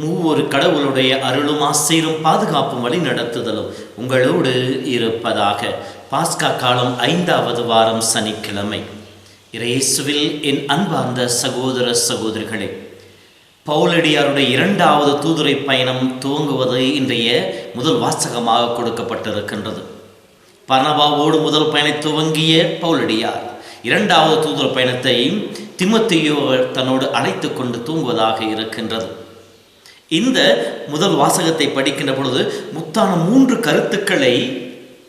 மூவொரு கடவுளுடைய அருளும் ஆசையிலும் பாதுகாப்பும் வழி நடத்துதலும் உங்களோடு இருப்பதாக. பாஸ்கா காலம் ஐந்தாவது வாரம் சனிக்கிழமை. இயேசுவில் என் அன்பார்ந்த சகோதர சகோதரிகளே பவுலடியாருடைய இரண்டாவது தூதுரை பயணம் துவங்குவது இன்றைய முதல் வாசகமாக கொடுக்கப்பட்டிருக்கின்றது. பர்ணபாவோடு முதல் பயணம் துவங்கிய பவுலடியார் இரண்டாவது தூதர் பயணத்தை திமுத்தையோ தன்னோடு அழைத்து கொண்டு தூங்குவதாக இருக்கின்றது. இந்த முதல் வாசகத்தை படிக்கின்ற பொழுது முத்தான மூன்று கருத்துக்களை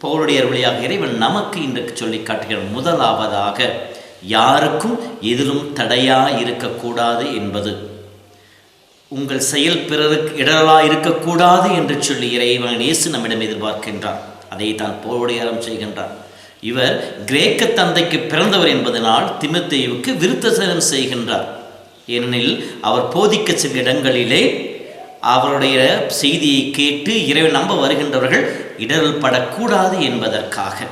பவுலுடையர் வழியாக இறைவன் நமக்கு இன்றைக்கு சொல்லி காட்டுகிறார் முதலாவதாக யாருக்கும் எதிலும் தடையா இருக்கக்கூடாது என்பது. உங்கள் செயல் பிறருக்கு இடரலா இருக்கக்கூடாது என்று சொல்லி இறைவன் இயேசு நம்மிடம் எதிர்பார்க்கின்றார் அதை தான் போருடையாரம் செய்கின்றார் இவர் கிரேக்க தந்தைக்கு பிறந்தவர் என்பதனால் திமுத்தேயுவுக்கு விருத்தசனம் செய்கின்றார். ஏனெனில் அவர் போதிக்க சென்ற இடங்களிலே அவருடைய செய்தியை கேட்டு இறைவன் நம்ப வருகின்றவர்கள் இடரல் படக்கூடாது என்பதற்காக.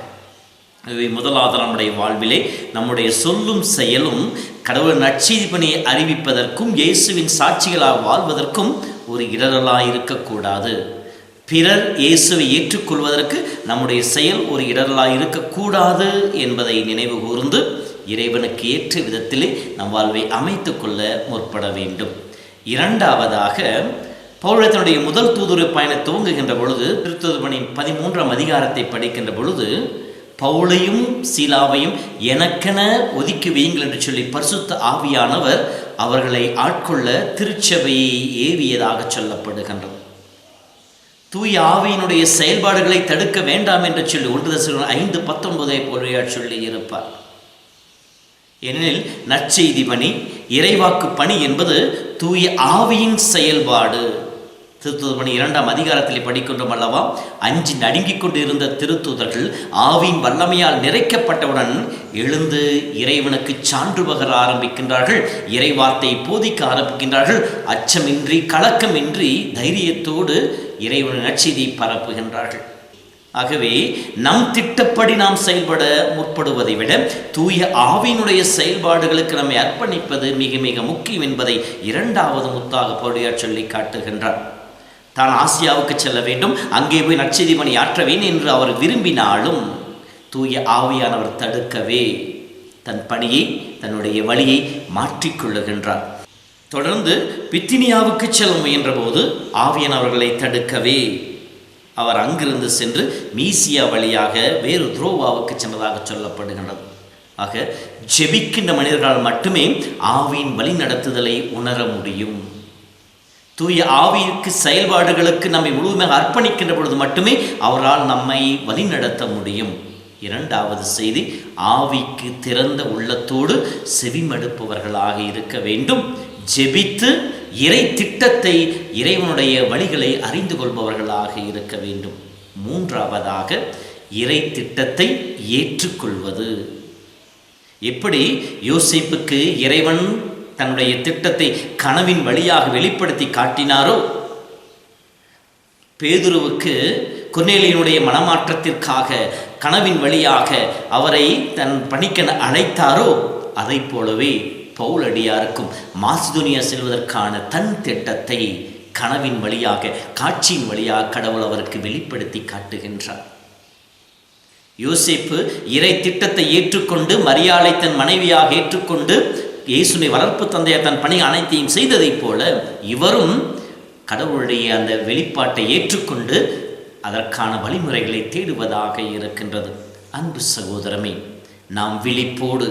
ஆகவே முதலாவது நம்முடைய வாழ்விலே நம்முடைய சொல்லும் செயலும் கடவுள் நற்செய்தி பணியை அறிவிப்பதற்கும் இயேசுவின் சாட்சிகளாக வாழ்வதற்கும் ஒரு இடரலாக இருக்கக்கூடாது. பிறர் இயேசுவை ஏற்றுக்கொள்வதற்கு நம்முடைய செயல் ஒரு இடரலாக இருக்கக்கூடாது என்பதை நினைவு கூர்ந்து இறைவனுக்கு ஏற்ற விதத்திலே நம் வாழ்வை அமைத்து கொள்ள முற்பட வேண்டும். இரண்டாவதாக பௌரத்தினுடைய முதல் தூதுரு பயணம் துவங்குகின்ற பொழுது திருத்துவ பணி பதிமூன்றாம் அதிகாரத்தை படிக்கின்ற பொழுது பவுளையும் சீலாவையும் எனக்கென ஒதுக்கி வையுங்கள் என்று சொல்லி பரிசுத்த ஆவியானவர் அவர்களை ஆட்கொள்ள திருச்சபையை ஏவியதாக சொல்லப்படுகின்றது. தூய ஆவியினுடைய செயல்பாடுகளை தடுக்க வேண்டாம் என்று சொல்லி ஒன்று தசைகள் ஐந்து பத்தொன்பதை போலையா சொல்லி இருப்பார். ஏனெனில் நற்செய்தி பணி இறைவாக்கு பணி என்பது தூய ஆவியின் செயல்பாடு. திருத்தூதமணி இரண்டாம் அதிகாரத்தில் படிக்கின்றோம் அல்லவா? அஞ்சு நடுங்கிக் கொண்டு இருந்த திருத்தூதர்கள் ஆவியின் வல்லமையால் நிறைக்கப்பட்டவுடன் எழுந்து இறைவனுக்கு சான்று பகர ஆரம்பிக்கின்றார்கள். இறைவார்த்தை போதிக்க ஆரம்பிக்கின்றார்கள். அச்சமின்றி கலக்கமின்றி தைரியத்தோடு இறைவன் நற்செய்தி பரப்புகின்றார்கள். ஆகவே நம் திட்டப்படி நாம் செயல்பட முற்படுவதை விட தூய ஆவியினுடைய செயல்பாடுகளுக்கு நம்மை அர்ப்பணிப்பது மிக மிக முக்கியம் என்பதை இரண்டாவது முத்தாக பொருளியார் சொல்லி காட்டுகின்றார். தான் ஆசியாவுக்கு செல்ல வேண்டும். அங்கே போய் நற்செய்தி பணி ஆற்றவேன் என்று அவர் விரும்பினாலும் தூய ஆவியானவர் தடுக்கவே தன் பணியை தன்னுடைய வழியை மாற்றிக்கொள்ளுகின்றார் தொடர்ந்து பித்தினியாவுக்கு செல்ல முயன்றபோது ஆவியன் அவர்களை தடுக்கவே அவர் அங்கிருந்து சென்று மீசியா வழியாக வேறு துரோவாவுக்கு சென்றதாக சொல்லப்படுகின்றது. ஆக ஜெபிக்கின்ற மனிதர்களால் மட்டுமே ஆவியின் வழி நடத்துதலை உணர முடியும். தூய ஆவியிற்கு செயல்பாடுகளுக்கு நம்மை முழுமையாக அர்ப்பணிக்கின்ற பொழுது மட்டுமே அவரால் நம்மை வழிநடத்த முடியும். இரண்டாவது செய்தி ஆவிக்கு திறந்த உள்ளத்தோடு செவிமடுப்பவர்களாக இருக்க வேண்டும். ஜெபித்து இறை திட்டத்தை இறைவனுடைய வழிகளை அறிந்து கொள்பவர்களாக இருக்க வேண்டும். மூன்றாவதாக இறை திட்டத்தை ஏற்றுக்கொள்வது. எப்படி? யோசிப்புக்கு இறைவன் தன்னுடைய திட்டத்தை கனவின் வழியாக வெளிப்படுத்தி காட்டினாரோ? பேதுருவுக்கு குர்நேலியனுடைய மனமாற்றத்திற்காக கனவின் வழியாக அவரை தன் பணிக்கென அழைத்தாரோ? அதைப் போலவே பவுலடியாருக்கும் மாசுதுனியா செல்வதற்கான தன் திட்டத்தை கனவின் வழியாக காட்சியின் வழியாக கடவுள் அவருக்கு வெளிப்படுத்தி காட்டுகின்றார். யோசிப்பு இறை திட்டத்தை ஏற்றுக்கொண்டு மரியாதை தன் மனைவியாக ஏற்றுக்கொண்டு இயேசுனை வளர்ப்பு தந்தையார் தன் பணி அனைத்தையும் செய்ததைப் போல இவரும் கடவுளுடைய அந்த வெளிப்பாட்டை ஏற்றுக்கொண்டு அதற்கான வழிமுறைகளை தேடுவதாக இருக்கின்றது. அன்பு சகோதரமே நாம் விழிப்போடு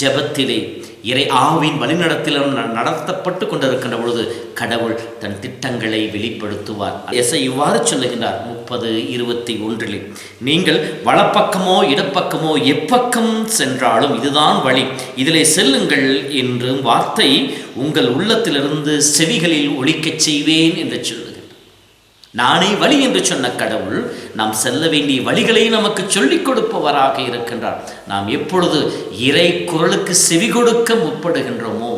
ஜெபத்திலே இறை ஆவின் வழிநடத்திலும் ந- நடத்தப்பட்டு கொண்டிருக்கின்ற பொழுது கடவுள் தன் திட்டங்களை வெளிப்படுத்துவார். எசை இவ்வாறு சொல்லுகின்றார் முப்பது இருபத்தி ஒன்றில். நீங்கள் வலப்பக்கமோ இடப்பக்கமோ எப்பக்கம் சென்றாலும் இதுதான் வழி. இதிலே செல்லுங்கள் என்றும் வார்த்தை உங்கள் உள்ளத்திலிருந்து செவிகளில் ஒலிக்கச் செய்வேன் என்று சொல்லு நானே வழி என்று சொன்ன கடவுள் நாம் செல்ல வேண்டிய வழிகளை நமக்கு சொல்லிக் கொடுப்பவராக இருக்கின்றார். நாம் எப்பொழுது இறை குரலுக்கு செவி கொடுக்க முற்படுகின்றோமோ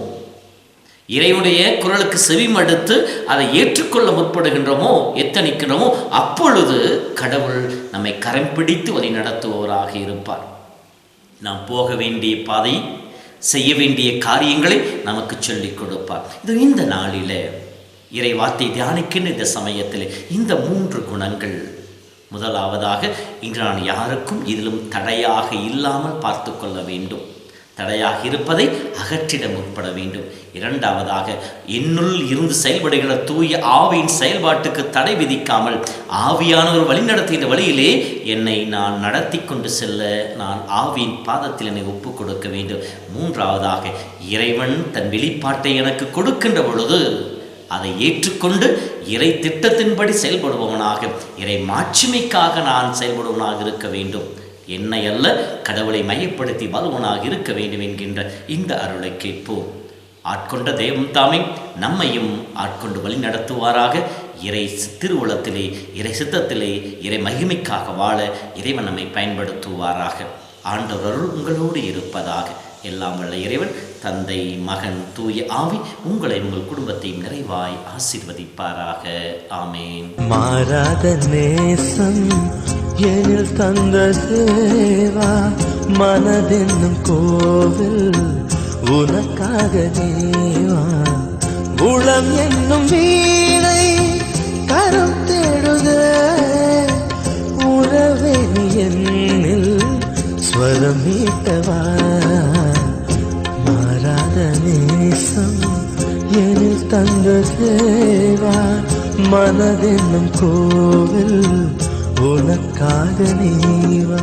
இறையுடைய குரலுக்கு செவிமடுத்து அதை ஏற்றுக்கொள்ள முற்படுகின்றோமோ எத்தனிக்கின்றோமோ அப்பொழுது கடவுள் நம்மை கரம் பிடித்து வழி நடத்துபவராக இருப்பார். நாம் போக வேண்டிய பாதை செய்ய வேண்டிய காரியங்களை நமக்கு சொல்லிக் கொடுப்பார். இது இந்த நாளிலே இறை வார்த்தை தியானிக்கின்ற இந்த சமயத்தில் இந்த மூன்று குணங்கள். முதலாவதாக இன்று நான் யாருக்கும் இதிலும் தடையாக இல்லாமல் பார்த்து கொள்ள வேண்டும். தடையாக இருப்பதை அகற்றிட முற்பட வேண்டும். இரண்டாவதாக என்னுள் இருந்து செயல்படுகிற தூய ஆவியின் செயல்பாட்டுக்கு தடை விதிக்காமல் ஆவியானவர் வழிநடத்துகிற வழியிலே என்னை நான் நடத்தி கொண்டு செல்ல நான் ஆவியின் பாதத்தில் என்னை ஒப்புக் கொடுக்க வேண்டும். மூன்றாவதாக இறைவன் தன் வெளிப்பாட்டை எனக்கு கொடுக்கின்ற பொழுது அதை ஏற்றுக்கொண்டு இறை திட்டத்தின்படி செயல்படுபவனாக இறை மாட்சிமைக்காக நான் செயல்படுவனாக இருக்க வேண்டும். என்னை அல்ல கடவுளை மையப்படுத்தி வாழ்வனாக இருக்க வேண்டும் என்கின்ற இந்த அருளை கேட்போம். ஆட்கொண்ட தெய்வம் தாமே நம்மையும் ஆட்கொண்டு வழி நடத்துவாராக. இறை திருவுளத்திலே இறை சித்தத்திலே இறை மகிமைக்காக வாழ இறைவன் நம்மை பயன்படுத்துவாராக. ஆண்டவர் அருள் உங்களோடு இருப்பதாக. எல்லாம் வல்ல இறைவன் தந்தை மகன் தூய ஆவி உங்களை உங்கள் குடும்பத்தையும் நிறைவாய் ஆசீர்வதிப்பாராக. ஆமேன். மாறாத நேசம் எனில் தந்த தேவா மனதென்னும் கோவில் உனக்காக தேவா. உளம் என்னும் வீணை கரம் தேடுத உறவே என்னில் ஸ்வரம் மீட்டவா நேசம் எனில் தந்த தேவா மனதென்னும் கோவில் உனக்காக நீவா